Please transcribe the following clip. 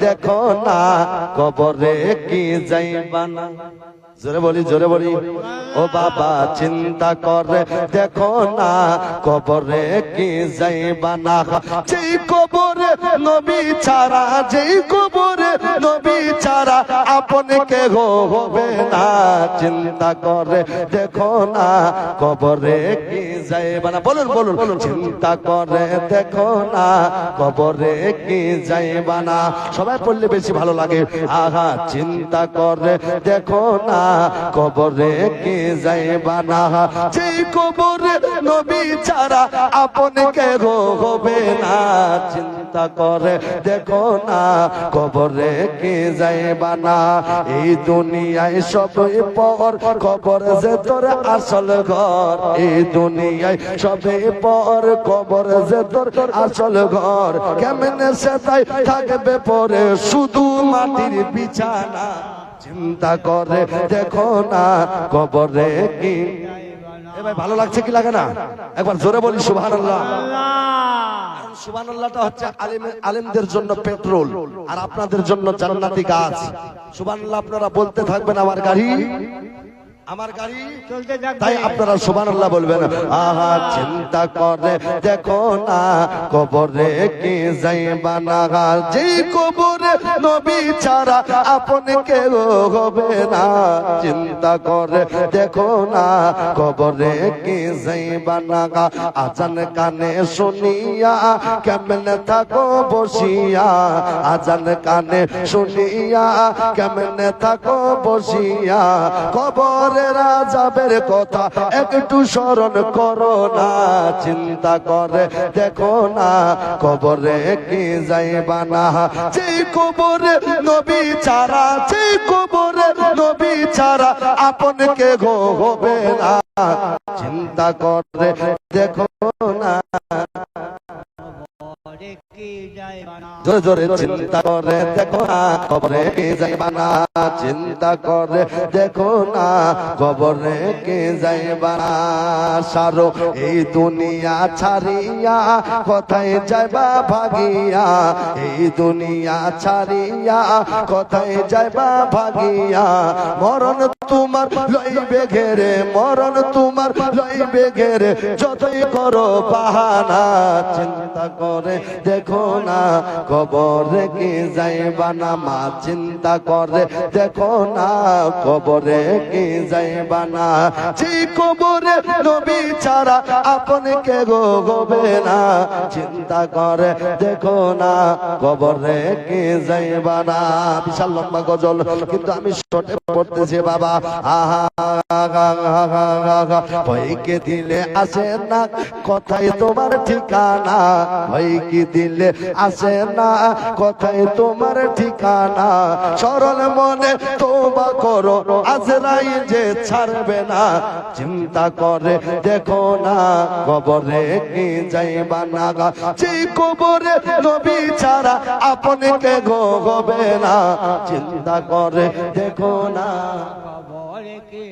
দেখো না কবরে কি যাইবা না? জোরে বলি জোরে বলি। ও বাবা, চিন্তা করে দেখো না, কবরে কি যাইবা না। যেই কবরে নবী ছাড়া, যেই কবরে নবী ছাড়া আপন কে হবে না। চিন্তা করে দেখো না, কবরে কি যাইবা না। বলুন বলুন। চিন্তা করে দেখো না, কবরে কি যাইবা না। সবাই পড়লে বেশি ভালো লাগে। আহা, চিন্তা করে দেখো না কবরে কি যাইবা না? যেই কবরে নবী ছাড়া আপন কে হবে না। চিন্তা করে দেখো না, কবরে কি যাইবা না? এই দুনিয়ায় সবই পর, কবর যে তোর আসল ঘর। এই দুনিয়ায় সবই পর, কবর যে তোর আসল ঘর। কেমনে সে তাই থাকবে পরে শুধু মাটির বিছানা? চিন্তা করে, দেখো না কবরে কি। ভালো লাগছে কি লাগে না? একবার জোরে বলি সুভান হচ্ছে জন্য পেট্রোল, আর আপনাদের জন্য জান্নাতি গাছ। সুবহানাল্লাহ, আপনারা বলতে থাকবেন আমার গাড়ি। আমার গাড়ি তাই আপনারা সুবহানাল্লাহ বলবেন আহা চিন্তা করে দেখো না কবরে কি যাইবা না যেই কবরে নবী ছাড়া আপন কেউ হবে না। চিন্তা করে দেখো না কবরে কি যাইবা না আজান কানে শুনিয়া কেমনে থাকো বসিয়া। আজান কানে শুনিয়া কেমনে থাকো বসিয়া। কবরের রাজাবের কথা, একটু স্মরণ করো না, চিন্তা করে দেখো না, কবরে কি যাইবা না। যেই কবরে নবী ছাড়া, যেই কবরে নবী ছাড়া আপন কে গো হবে না। চিন্তা করে দেখো না। জোরে জোরে চিন্তা করে, দেখো না কবরে কে যাইবা না চিন্তা করে, দেখো না কবরে কে যাইবা না সারো এই দুনিয়া ছাড়িয়া, কোথায় যাইবা ভাগিয়া? এই দুনিয়া ছাড়িয়া, কোথায় যাইবা ভাগিয়া? মরণ তোমার লইবে ঘেরে, মরণ তোমার লইবে ঘেরে, যতই করো বাহানা চিন্তা করে, দেখো না কবরে কি যাইবা না, মা চিন্তা করে। দেখো না কবরে কি যাইবা না। যে কবরে নবী ছাড়া আপন কে গো গবে না। চিন্তা করে, দেখো না কবরে কি যাইবা না। বিশাল লম্বা গজল, কিন্তু আমি শটে পড়তেছি, বাবা। আহা ভয়কে দিলে আসে না? কথাই তোমার ঠিকানা। ভয়কে দিলে আসে না। কথাই তোমার ঠিকানা সরল মনে তোবা করো। আজরাই যে ছাড়বে না, চিন্তা করে দেখো না। কবরে কি যাইবা না যে কবরে নবী ছাড়া আপনকে গো গবে না। চিন্তা করে দেখো না। খবরে কি